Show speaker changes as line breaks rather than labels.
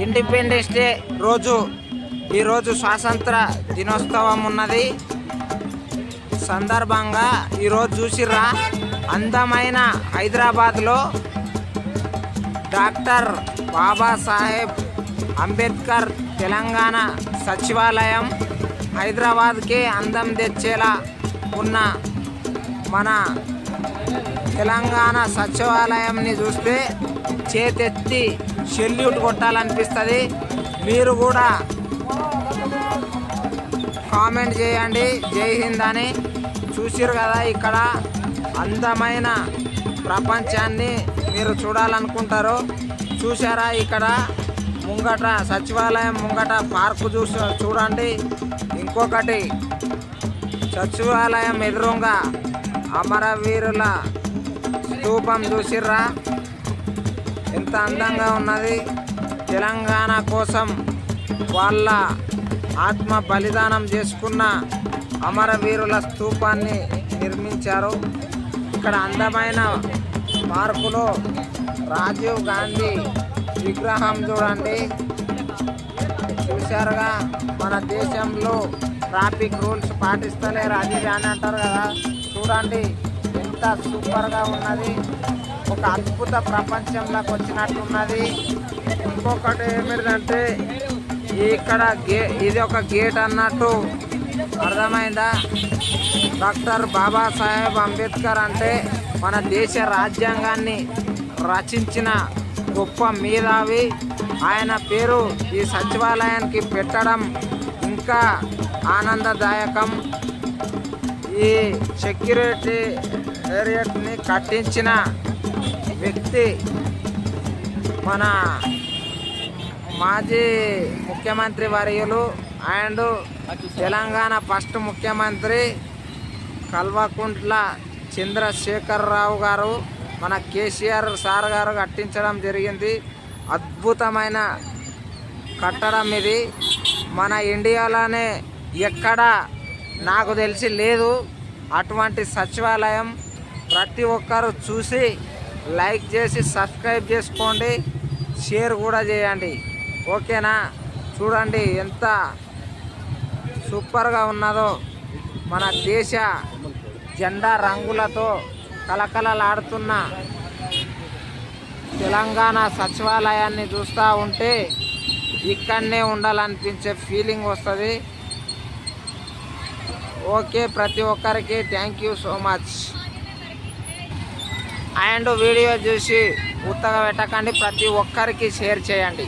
Independence day రోజు ఈరోజు స్వాతంత్ర దినోత్సవం ఉన్నది. సందర్భంగా ఈరోజు చూసిర్రా అందమైన హైదరాబాద్లో డాక్టర్ బాబాసాహెబ్ అంబేద్కర్ తెలంగాణ సచివాలయం హైదరాబాద్కే అందం తెచ్చేలా ఉన్న మన తెలంగాణ సచివాలయంని చూస్తే చేతెత్తి సెల్యూట్ కొట్టాలనిపిస్తుంది. మీరు కూడా కామెంట్ చేయండి. జై హింద్ అని చూసారు కదా ఇక్కడ. అందమైన ప్రపంచాన్ని మీరు చూడాలనుకుంటారు. చూసారా ఇక్కడ? ముంగట సచివాలయం ముంగట పార్కు చూసి చూడండి. ఇంకొకటి సచివాలయం ఎదురుగా అమరవీరుల స్థూపం చూసిర్రా? ఎంత అందంగా ఉన్నది? తెలంగాణ కోసం వాళ్ళ ఆత్మ బలిదానం చేసుకున్న అమరవీరుల స్తూపాన్ని నిర్మించారు. ఇక్కడ అందమైన పార్కులో రాజీవ్ గాంధీ విగ్రహం చూడండి. చూశారుగా మన దేశంలో ట్రాఫిక్ రూల్స్ పాటిస్తలేరు అది అని అంటారు కదా. చూడండి ఎంత సూపర్గా ఉన్నది. ఒక అద్భుత ప్రపంచంలోకి వచ్చినట్టున్నది. ఇంకొకటి ఏమిటంటే ఇక్కడ గే ఇది ఒక గేట్ అన్నట్టు అర్థమైందా? డాక్టర్ బాబాసాహెబ్ అంబేద్కర్ అంటే మన దేశ రాజ్యాంగాన్ని రచించిన గొప్ప మేధావి. ఆయన పేరు ఈ సచివాలయానికి పెట్టడం ఇంకా ఆనందదాయకం. ఈ సెక్యూరిటీ ఏరియట్ని కట్టించిన వ్యక్తి మన మాజీ ముఖ్యమంత్రి వర్యులు అండ్ తెలంగాణ ఫస్ట్ ముఖ్యమంత్రి కల్వకుంట్ల చంద్రశేఖరరావు గారు మన కేసీఆర్ సార్ గారు కట్టించడం జరిగింది. అద్భుతమైన కట్టడం ఇది. మన ఇండియాలోనే ఎక్కడ నాకు తెలిసి లేదు. అటువంటి సచివాలయం ప్రతి ఒక్కరు చూసి లైక్ చేసి సబ్స్క్రైబ్ చేసుకోండి షేర్ కూడా చేయండి. ఓకేనా? చూడండి ఎంత సూపర్గా ఉన్నదో మన దేశ జెండా రంగులతో కలకలలాడుతున్న తెలంగాణ సచివాలయాన్ని చూస్తూ ఉంటే ఇక్కడనే ఉండాలనిపించే ఫీలింగ్ వస్తుంది. ఓకే ప్రతి ఒక్కరికి thank you so much. And video చూసి ఉత్తగా పెట్టకండి. ప్రతి ఒక్కరికి షేర్ చేయండి.